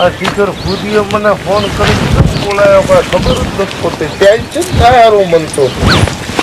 આ ટીચર ખુદીએ મને ફોન કરી બોલાયો પણ ખબર જ નથી પડતી. ટેન્શન થાય હારું મન તો.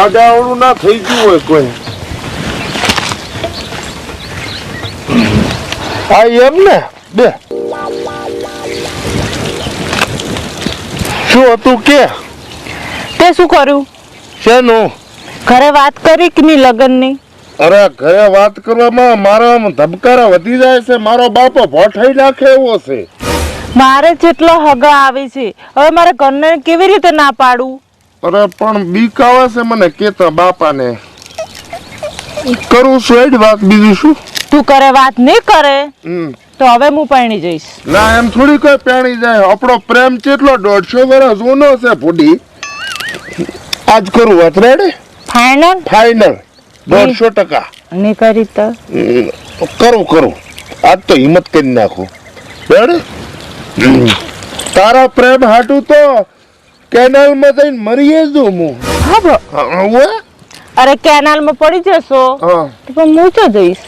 આડાવડું ના થઈ ગયું હોય કોઈ. આ એમ ને? બે. શું હતું કે? તે શું કર્યું? શેનું? ઘરે વાત કરી કે નહીં લગ્નની? અરે ઘરે વાત કરવામાં મારા ધબકારા વધી જાય છે. મારો બાપો ભોઠાઈ નાખે એવો છે. મારે જેટલો હગા આવે છે હવે મારે ઘરને કેવી રીતે ના પાડું? અરે પણ બીક આવે છે મને કેતા બાપાને. કરું છું એડ વાત બીજું શું? તું કરે વાત નહીં કરે. તો હવે હું પરણી જઈશ. ના એમ થોડી કોઈ પાણી જાય. આપણો પ્રેમ કેટલો દોઢસો વર્ષ જૂનો છે ફૂડી. આજ કરું વાત રેડ ફાઇનલ ફાઈનલ દોઢસો ટકા. નહીં કરી તો? કરું કરું. આજ તો હિંમત કરી નાખું. રેડી. તારા પ્રેમ હાટું તો કેનાલમાં જઈને મરીએ જ હું. હા હવે? અરે કેનાલમાં પડી જશો હા. તો પણ હું તો જઈશ.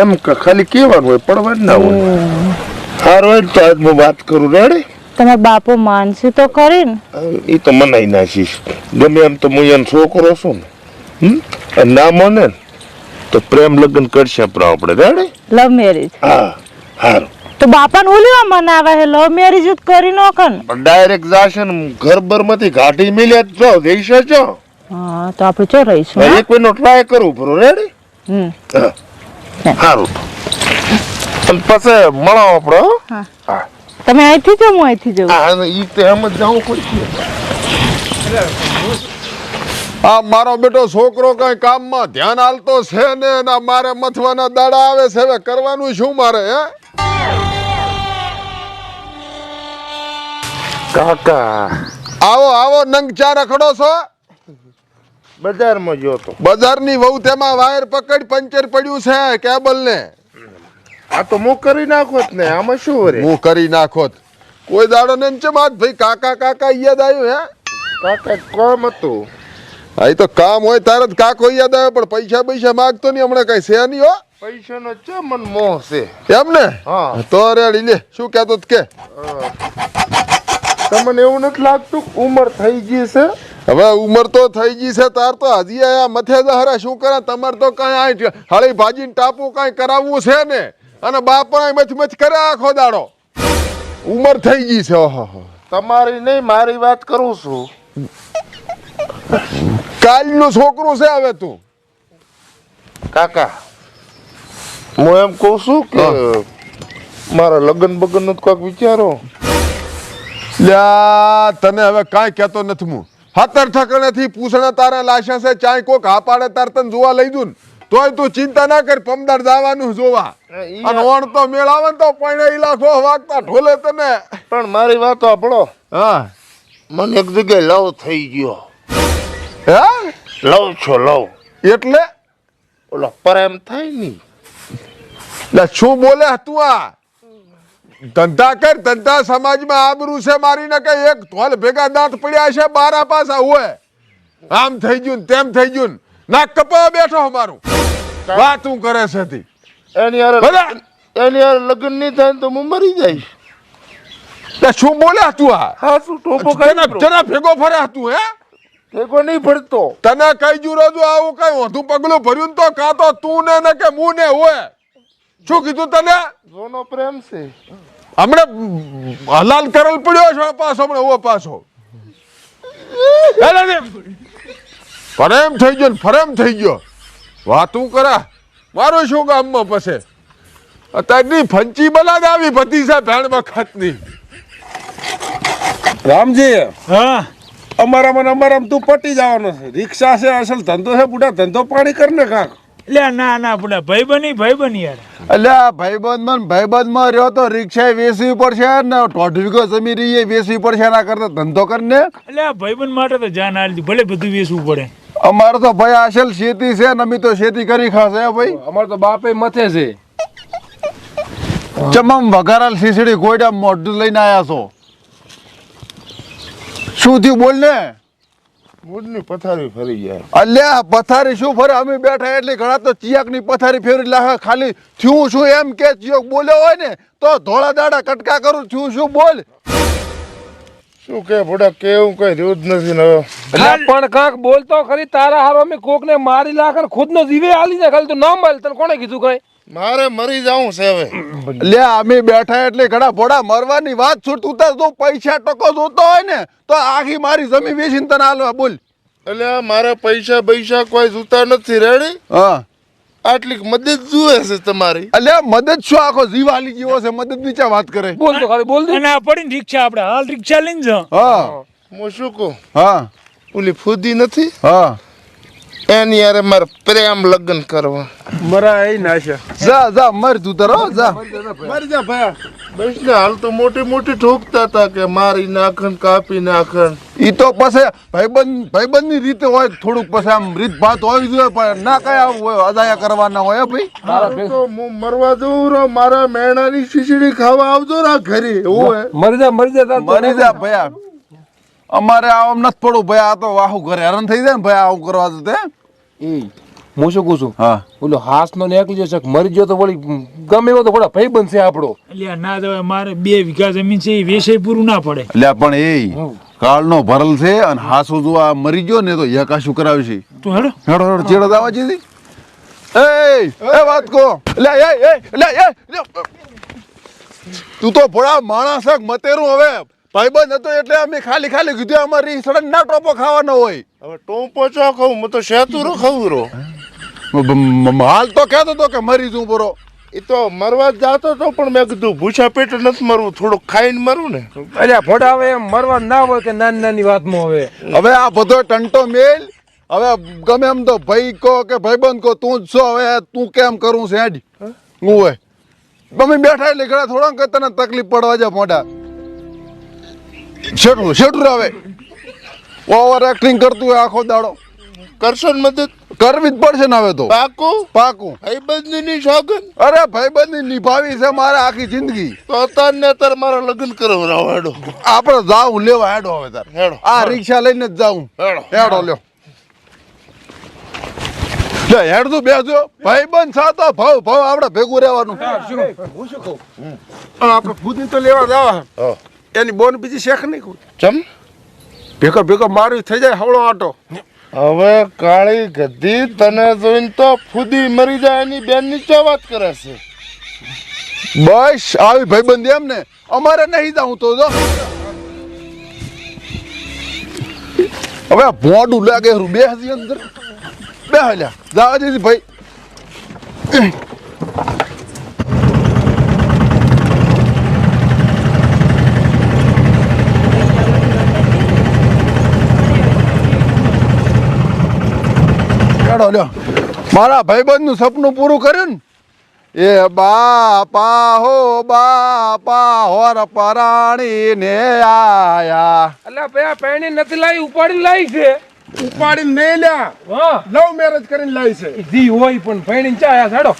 એમ ખાલી કેવાનું હોય પડવાનું ના હોય. સારું હોય તો આજ હું વાત કરું રેડી? તમારા બાપો માનશે તો ખરી ને. એ તો મનાઈ નાખીશ ગમે એમ તો હું એનો છોકરો છું ને. ના મને તો પ્રેમ લગ્ન કરશે આપણે આપણે રેડી? લવ મેરેજ હા હારું. તો બાપાને ઓલીવા મનાવે હે? લવ મેરેજ જ કરી નોકન ડાયરેક્ટ જાશન ઘર બરમાંથી ઘાટી મિલે જો દેશ છો હા તો આપણે ચો રહીશું હા? એક નો ટ્રાય કરું બરો રેડી હમ. સારું અને પછી મળો આપણો હો? તમે અહીંથી જાઓ હું અહીંથી જાઉં. હા ઈ તો એમ જ જાવું પડશે. આ મારો બેટો છોકરો કઈ કામમાં ધ્યાન હાલતો છે ને ના મારે મથવાના દાડા આવે છે હવે કરવાનું શું મારે હે? કાકા. આવો આવો નંગ ચા રખડો છો? બજારમાં ગયો તો. બજારની વહુ તેમાં વાયર પકડ પંચર પડ્યું છે કેબલ ને આ તો હું કરી નાખો ને આમાં શું રે હું કરી નાખોત. કોઈ દાડો ને ચમાત ભાઈ કાકા કાકા યાદ આવ્યું હે? કાકા કોમ હતું. હા તો કામ હોય તારે જ કાકો યાદ આવે પણ પૈસા પૈસા માગતો નહીં હમણાં કઈ છે નહીં હો. પૈસાનો છે મન મોહ છે. એમ ને? હા. તો રેડી લે શું કહેતો કે? તમને એવું નથી લાગતું ઉંમર થઈ ગઈ છે? હવે ઉંમર તો થઈ ગઈ છે તાર તો હજી આયા મથે હરે શું કરે? તમારે તો કઈ હળી ભાજીને ટાપુ કઈ કરાવવું છે ને? અને બાપ પણ મચ મચ કરે આખો દાડો. ઉંમર થઈ ગઈ છે ઓહો તમારી નહીં મારી વાત કરું છું. કાલનું છોકરું છે હવે તું. કાકા હું એમ કહું છું કે મારા લગ્ન બગનનું કોઈક વિચારો. લ્યા તને હવે કાંઈ કહેતો નથી હું. હતર ઠકણેથી પૂછણા તારા લાશા છે ચાય કોક હા પાડે તાર તને જોવા લઈ દઉં ને. તોય તું ચિંતા ના કર પમદાર જવાનું જોવા. અને ઓણ તો મેળાવે તો એ લાખો વાગતા ઢોલે તને. પણ મારી વાત આપણો હા. મને એક જગ્યાએ લવ થઈ ગયો. હે? લવ છો લવ એટલે? ઓલો પ્રેમ થાયની. લે શું બોલે તું આ? ધંધા કર ધંધા સમાજમાં આબરૂ છે મારી ને કઈ એક ધોલ ભેગા દાંત પડ્યા છે બારા પાસા હોય આમ થઈ ગયું ને તેમ થઈ ગયું ના. નાક કપા બેઠો અમારું. વાત હું કરે છે તી? એની હારે બધા એની હારે લગ્ન નહીં થાય તો હું મરી જઈશ. શું બોલે તું આ? હા શું ટોપો કરી ભેગો ફર્યા તું હે? ભેગો નહીં પડતો તને કઈ જુ રોજુ? આવું કઈ વધુ પગલું ભર્યું ને તો કા તો તું ને ને કે હું ને હોય? શું કીધું તને? જોનો પ્રેમ છે. હમણે હલાલ કરેલ પડ્યો છે પાછો હમણે ઓ પાછો. ફરેમ થઈ ગયો ને ફરેમ થઈ ગયો. વાતું કરા? મારું શું ગામમાં પછી અત્યારની ફંચી બલાદ આવી ભતીસા છે ભેણ વખતની રામજી. હા. અમારામાં ને અમારામાં તું પટી જવાનો છે. રિક્ષા છે અસલ ધંધો છે બુડા ધંધો પાણી કર ને કાંક. એટલે ના ના બુડા ભાઈ બની ભાઈ બની યાર. અલ્યા ભાઈબંધમાં ભાઈબંધમાં રહ્યો તો રિક્ષા વેચવી પડશે ને દોઢ વીઘો જમી રહી એ વેચવી પડશે એના કરતા ધંધો કરીને? એટલે ભાઈ ભાઈબંધ માટે તો જાન આલી ભલે બધું વેચવું પડે. અમારે તો ભાઈ અસલ શેતી છે ને અમે તો શેતી કરી ખાશે ભાઈ? અમારે તો બાપે મથે છે. ચમમ વઘારેલ સીસડી ગોયડા મોઢું લઈને આયા છો. શું થયું બોલ ને. મૂડની પથારી ફરી જાય. અલ્યા પથારી શું ફરે? અમે બેઠા એટલે ઘણા તો ચિયાકની પથારી ફેરવી લાગે ખાલી થયું શું એમ કે ચિયોક બોલ્યો હોય ને તો ધોળા દાડા કટકા કરું થયું શું બોલ. શું કે ભોડા કેવું કઈ રહ્યું જ નથી હવે. પણ કાંક બોલતો ખરી તારા હારો અમે કોકને મારી લાખ ખુદ નો જીવે હાલી ને ખાલી તું નામ માલ તને કોણે કીધું કઈ? મારે મરી જાવું છે હવે. લે અમે બેઠા એટલે ઘણા ભોડા મરવાની વાત છૂટ ઉતાર તો પૈસા ટકો જોતો હોય ને તો આખી મારી જમીન વેચીને તને હાલવા બોલ. એટલે મારે પૈસા પૈસા કોઈ જોતા નથી રેડી હા. આટલી મદદ જુએ છે તમારી. એટલે મદદ શું? આખો જીવ હાલી ગયો છે મદદ નીચે વાત કરે. બોલ તો ખાલી બોલ દે. અને આ પડીને રિક્ષા આપણે હાલ રિક્ષા લઈને જાઓ હા. હું શું કહું? હા. ઓલી ફૂદી નથી? હા. એની યારે મારે પ્રેમ લગ્ન કરવા. મરા એ નાશા. જા જા મર તું તરો જા. મર જા ભાઈ બસ ને હાલ તો મોટી મોટી ઠોકતા હતા કે મારી નાખન કાપી નાખન. ઈ તો પછી ભાઈબંધ ભાઈબંધની રીતે હોય થોડુંક પછી આમ રીત ભાત હોવી જોઈએ પણ ના કઈ આવું હોય અદાયા કરવાના હોય ભાઈ. તો હું મરવા જઉં રો મારા મેણાની ખીચડી ખાવા આવજો રા ઘરે. એવું હે? મરી જા મરી જા તો મરી જા. ભયા. અમારે આમ નથી પડવું. ભાઈ આ તો વાહુ ઘરે હેરાન થઈ જાય ને ભાઈ આવું કરવા તો તે એ હું શું કહું છું? હા. ઓલો હાસ નો નીકળી જશે મરી ગયો તો વળી ગમે એવો તો થોડા ભાઈ બનશે આપણો. એટલે ના તો મારે બે વીઘા જમીન છે એ વેસે પૂરું ના પડે. એટલે પણ એ કાળનો ભરલ છે અને હાસુ જો આ મરી ગયો ને તો યકાશું છે? તું હેડો. હેડો હેડો ચેડો દાવા જીધી એ એ વાત કો લે એ એ લે એ તું તો ભોળા માણસ છે, મતેરું હવે. ભાઈબંધ હતો એટલે અમે ખાલી ખાલી કીધું અમારી સડન ના ટોપો ખાવાનો હોય. હવે ટોપો ચો ખાઉં? હું તો શેતુરો ખાવું રો મ- મ- હાલ તો કહેતો હતો કે મરી જઉં બરો એ તો મરવા જ જાતો તો પણ મેં કીધું ભૂસા પેટ નથી મરવું થોડુંક ખાઈને મરું ને. અરે ફોટા હવે એમ મરવા ના હોય કે નાની નાની વાતમાં હવે? હવે આ બધો ટંટો મેલ હવે ગમે એમ તો ભાઈ કહો કે ભાઈબંધ કહો તું જ છો હવે તું કેમ કરું છે હેડ હું હોય. તમે બેઠા એટલે ઘણા થોડા કે તને તકલીફ પડવા જા મોઢા શેઠું શેઠું આવે ઓવર એક્ટિંગ કરતું હોય આખો દાડો. કરશો ને મદદ? કરવી જ પડશે ને હવે તો. પાકું? પાકું. ભાઈબંધની ની સોગન અરે ભાઈબંધી નિભાવી છે મારે આખી જિંદગી. તો અત્યારે ને અત્યારે મારા લગ્ન કરાવરાવો હેડો. આપણે જાઉં લેવા હેડો હવે તાર. હેડો. આ રિક્ષા લઈને જ જાઉં. હેડો. હેડો લ્યો. લે હેડ તું બેસજો. ભાઈબંધ સાતો ભાવ ભાવ આપણે ભેગું રહેવાનું. આપણે ફૂદી તો લેવા જવા. હા. એની બોન બીજી શેખ નહીં કોઈ. ચમ? ભેગો ભેગો મારું થઈ જાય હવળો આટો. હવે કાળી ગધી તને જોઈને તો ફૂદી મરી જાય એની બેનની ચો વાત કરે છે. બસ આવી ભાઈબંધ એમ ને. અમારે નહીં જાઉં તો જો. હવે ભોંડું લાગે હરું. બે હજી અંદર. બે હલ્યા. જાવા દીધી ભાઈ. હેડો લ્યો. મારા ભાઈબંધનું સપનું પૂરું કર્યું ને એ બાપા હો બાપા હોર પરાણી ને આયા. એટલે ભાઈ પેણી નથી લાવી ઉપાડીને લાવી છે. ઉપાડીને નહીં લ્યા. હા. લવ મેરેજ કરીને લાવી છે. જી હોય પણ પેણી ચાયા સાડો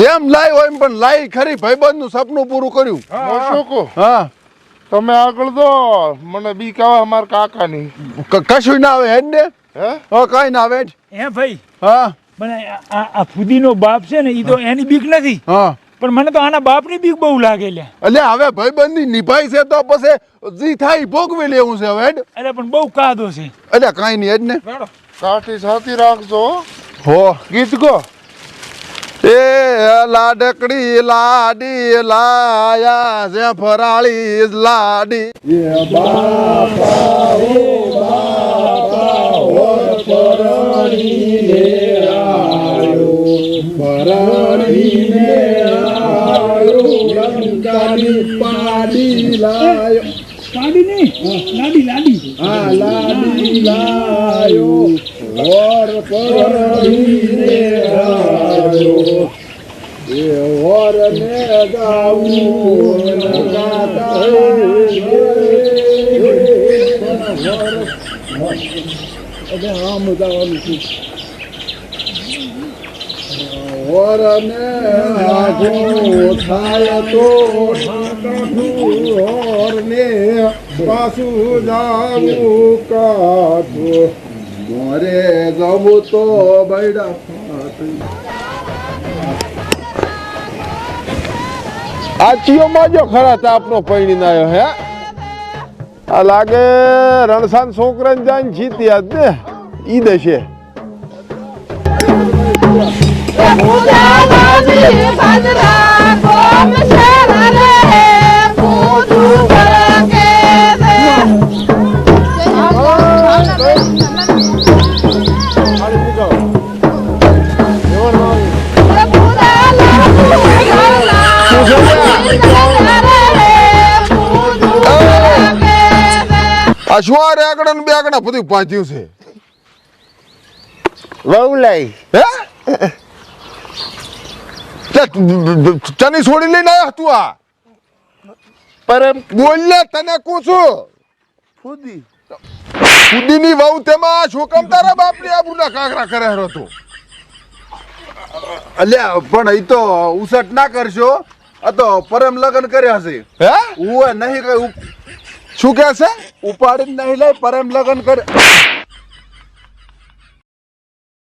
જેમ લાઈ હોય એમ પણ લાઈ ખરી ભાઈબંધનું સપનું પૂરું કર્યું. હું શું કહું? હા. તમે આગળ દો મને બી કહેવા અમારા કાકાની. કશું ના આવે હેડ ને હે? હા કઈ ના વેઠ. એ હે ભાઈ? હા. મને આ- ફુદીનો બાપ છે ને એ તો એની બીક નથી. હા. પણ મને તો આના બાપની બીક બહુ લાગે લે. એટલે હવે ભાઈબંધની નિભાઈ છે તો પછી જી થાય ભોગવી લેવું છે હવે એટલે પણ બહુ કાદો છે. એટલે કઈ નહીં જ ને સાથી સાથી રાખજો હો. હો. ગીત ગો. એ લાડકડી લાડી લાયા છે ફરાળી લાડી. પરણીને આવ્યો પરણીને આવ્યો લંકાની પાડી લાયો પાડી નહીં લાડી લાડી હા લાડી લાયો ઓર પરણીને આવ્યો વરને આઘો થાય તો ઓરને પાછું જાવું કાઠો મોરે જવું તો બૈડા આ ચિયોમાં જો ખરા તાપનો પૈણી નાયો હે? આ લાગે રણસાન છોકરાને જાઈને જીત્યા જ ને. ઈ દશે આ શું આ રેગડા ને બેગડા બધું પાચ્યું છે? વહુલાઈ હે? લે, ચની છોડી લઈને આવ્યો તું આ? પરમ બોલ ને તને કહું છું. ફૂદી. ખુદીની વહુ તેમાં શું કામ તારા બાપની આબરૂના કાકરા કરે હરો તો. અલ્યા પણ એ તો ઉસટ ના કરશો. આ તો પરમ લગ્ન કર્યા છે. હે? હું નહીં કઈ શું કહે છે? ઉપાડીને નહીં લઈ પરમ લગ્ન કરે.